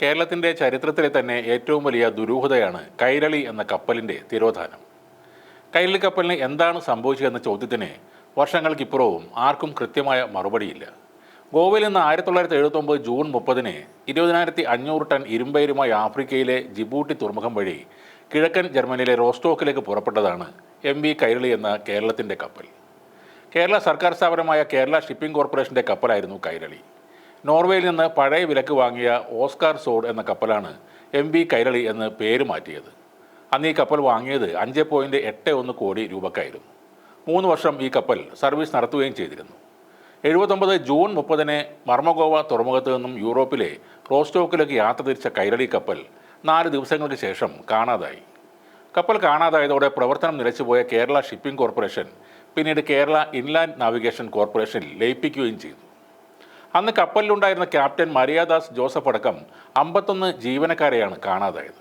കേരളത്തിന്റെ ചരിത്രത്തിലെ തന്നെ ഏറ്റവും വലിയ ദുരൂഹതയാണ് കൈരളി എന്ന കപ്പലിന്റെ തിരോധാനം. കൈരളി കപ്പലിന് എന്താണ് സംഭവിച്ചതെന്ന ചോദ്യത്തിന് വർഷങ്ങൾക്കിപ്പുറവും ആർക്കും കൃത്യമായ മറുപടിയില്ല. ഗോവയിൽ നിന്ന് ആയിരത്തി തൊള്ളായിരത്തി എഴുപത്തൊമ്പത് ജൂൺ മുപ്പതിന് ഇരുപതിനായിരത്തി അഞ്ഞൂറ് ടൺ ഇരുമ്പയിരുമായി ആഫ്രിക്കയിലെ ജിബൂട്ടി തുറമുഖം വഴി കിഴക്കൻ ജർമ്മനിയിലെ റോസ്റ്റോക്കിലേക്ക് പുറപ്പെട്ടതാണ് എം വി കൈരളി എന്ന കേരളത്തിന്റെ കപ്പൽ. കേരള സർക്കാർ സ്ഥാപനമായ കേരള ഷിപ്പിംഗ് കോർപ്പറേഷന്റെ കപ്പലായിരുന്നു കൈരളി. നോർവേയിൽ നിന്ന് പഴയ വിലക്ക് വാങ്ങിയ ഓസ്കാർ സോഡ് എന്ന കപ്പലാണ് എം വി കൈരളി എന്ന് പേര് മാറ്റിയത്. അന്ന് ഈ കപ്പൽ വാങ്ങിയത് അഞ്ച് പോയിന്റ് എട്ട് ഒന്ന് കോടി രൂപക്കായിരുന്നു. മൂന്ന് വർഷം ഈ കപ്പൽ സർവീസ് നടത്തുകയും ചെയ്തിരുന്നു. എഴുപത്തൊമ്പത് ജൂൺ മുപ്പതിന് മർമഗോവ തുറമുഖത്ത് നിന്നും യൂറോപ്പിലെ റോസ്റ്റോക്കിലേക്ക് യാത്ര തിരിച്ച കൈരളി കപ്പൽ നാല് ദിവസങ്ങൾക്ക് ശേഷം കാണാതായി. കപ്പൽ കാണാതായതോടെ പ്രവർത്തനം നിലച്ചുപോയ കേരള ഷിപ്പിംഗ് കോർപ്പറേഷൻ പിന്നീട് കേരള ഇൻലാൻഡ് നാവിഗേഷൻ കോർപ്പറേഷനിൽ ലയിപ്പിക്കുകയും ചെയ്തു. അന്ന് കപ്പലിലുണ്ടായിരുന്ന ക്യാപ്റ്റൻ മരിയാദാസ് ജോസഫ് അടക്കം അമ്പത്തൊന്ന് ജീവനക്കാരെയാണ് കാണാതായത്.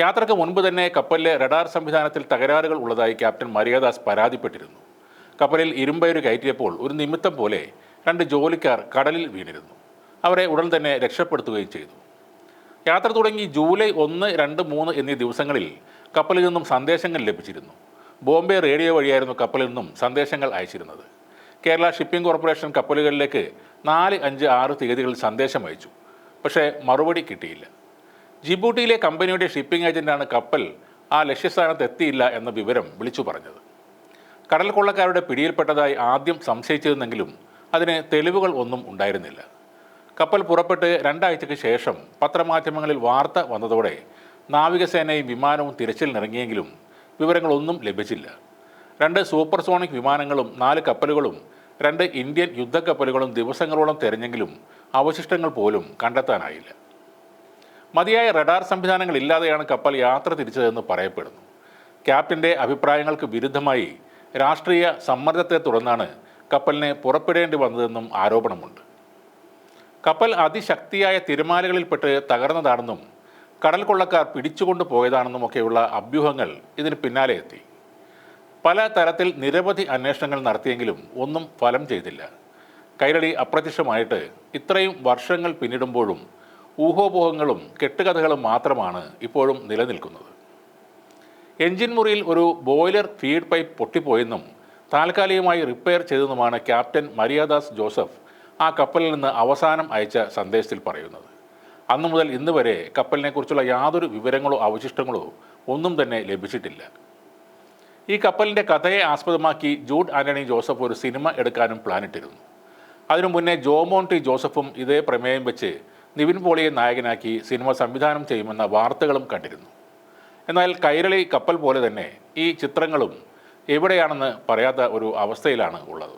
യാത്രയ്ക്ക് മുൻപ് തന്നെ കപ്പലിലെ റഡാർ സംവിധാനത്തിൽ തകരാറുകൾ ഉള്ളതായി ക്യാപ്റ്റൻ മരിയാദാസ് പരാതിപ്പെട്ടിരുന്നു. കപ്പലിൽ ഇരുമ്പയൊരു കയറ്റിയപ്പോൾ ഒരു നിമിത്തം പോലെ രണ്ട് ജോലിക്കാർ കടലിൽ വീണിരുന്നു. അവരെ ഉടൻ തന്നെ രക്ഷപ്പെടുത്തുകയും ചെയ്തു. യാത്ര തുടങ്ങി ജൂലൈ ഒന്ന് രണ്ട് മൂന്ന് എന്നീ ദിവസങ്ങളിൽ കപ്പലിൽ നിന്നും സന്ദേശങ്ങൾ ലഭിച്ചിരുന്നു. ബോംബെ റേഡിയോ വഴിയായിരുന്നു കപ്പലിൽ നിന്നും സന്ദേശങ്ങൾ അയച്ചിരുന്നത്. കേരള ഷിപ്പിംഗ് കോർപ്പറേഷൻ കപ്പലുകളിലേക്ക് നാല് അഞ്ച് ആറ് തീയതികളിൽ സന്ദേശം അയച്ചു. പക്ഷേ മറുപടി കിട്ടിയില്ല. ജിബൂട്ടിയിലെ കമ്പനിയുടെ ഷിപ്പിംഗ് ഏജന്റാണ് കപ്പൽ ആ ലക്ഷ്യസ്ഥാനത്ത് എത്തിയില്ല എന്ന വിവരം വിളിച്ചു പറഞ്ഞത്. കടൽ കൊള്ളക്കാരുടെ പിടിയിൽപ്പെട്ടതായി ആദ്യം സംശയിച്ചിരുന്നെങ്കിലും അതിന് തെളിവുകൾ ഒന്നും ഉണ്ടായിരുന്നില്ല. കപ്പൽ പുറപ്പെട്ട് രണ്ടാഴ്ചയ്ക്ക് ശേഷം പത്രമാധ്യമങ്ങളിൽ വാർത്ത വന്നതോടെ നാവികസേനയും വിമാനവും തിരച്ചിലിനിറങ്ങിയെങ്കിലും വിവരങ്ങളൊന്നും ലഭിച്ചില്ല. രണ്ട് സൂപ്പർസോണിക് വിമാനങ്ങളും നാല് കപ്പലുകളും രണ്ട് ഇന്ത്യൻ യുദ്ധക്കപ്പലുകളും ദിവസങ്ങളോളം തെരഞ്ഞെങ്കിലും അവശിഷ്ടങ്ങൾ പോലും കണ്ടെത്താനായില്ല. മതിയായ റഡാർ സംവിധാനങ്ങൾ ഇല്ലാതെയാണ് കപ്പൽ യാത്ര തിരിച്ചതെന്ന് പറയപ്പെടുന്നു. ക്യാപ്റ്റന്റെ അഭിപ്രായങ്ങൾക്ക് വിരുദ്ധമായി രാഷ്ട്രീയ സമ്മർദ്ദത്തെ തുടർന്നാണ് കപ്പലിനെ പുറപ്പെടേണ്ടി വന്നതെന്നും ആരോപണമുണ്ട്. കപ്പൽ അതിശക്തിയായ തിരമാലകളിൽപ്പെട്ട് തകർന്നതാണെന്നും കടൽ കൊള്ളക്കാർ പിടിച്ചുകൊണ്ടു പോയതാണെന്നുമൊക്കെയുള്ള അഭ്യൂഹങ്ങൾ ഇതിന് പിന്നാലെ എത്തി പല തരത്തിൽ നിരവധി അന്വേഷണങ്ങൾ നടത്തിയെങ്കിലും ഒന്നും ഫലം ചെയ്തില്ല. കൈരളി അപ്രത്യക്ഷമായിട്ട് ഇത്രയും വർഷങ്ങൾ പിന്നിടുമ്പോഴും ഊഹോപോഹങ്ങളും കെട്ടുകഥകളും മാത്രമാണ് ഇപ്പോഴും നിലനിൽക്കുന്നത്. എഞ്ചിൻ മുറിയിൽ ഒരു ബോയിലർ ഫീഡ് പൈപ്പ് പൊട്ടിപ്പോയെന്നും താൽക്കാലികമായി റിപ്പയർ ചെയ്തെന്നുമാണ് ക്യാപ്റ്റൻ മരിയാദാസ് ജോസഫ് ആ കപ്പലിൽ നിന്ന് അവസാനം അയച്ച സന്ദേശത്തിൽ പറയുന്നത്. അന്നു മുതൽ ഇന്ന് വരെ കപ്പലിനെക്കുറിച്ചുള്ള യാതൊരു വിവരങ്ങളോ അവശിഷ്ടങ്ങളോ ഒന്നും തന്നെ ലഭിച്ചിട്ടില്ല. ഈ കപ്പലിന്റെ കഥയെ ആസ്പദമാക്കി ജൂഡ് ആന്റണി ജോസഫ് ഒരു സിനിമ എടുക്കാനും പ്ലാനിട്ടിരുന്നു. അതിനു മുന്നേ ജോമോൺ ടി ജോസഫും ഇതേ പ്രമേയം വെച്ച് നിവിൻ പോളിയെ നായകനാക്കി സിനിമ സംവിധാനം ചെയ്യുമെന്ന വാർത്തകളും കണ്ടിരുന്നു. എന്നാൽ കൈരളി കപ്പൽ പോലെ തന്നെ ഈ ചിത്രങ്ങളും എവിടെയാണെന്ന് പറയാത്ത ഒരു അവസ്ഥയിലാണ് ഉള്ളത്.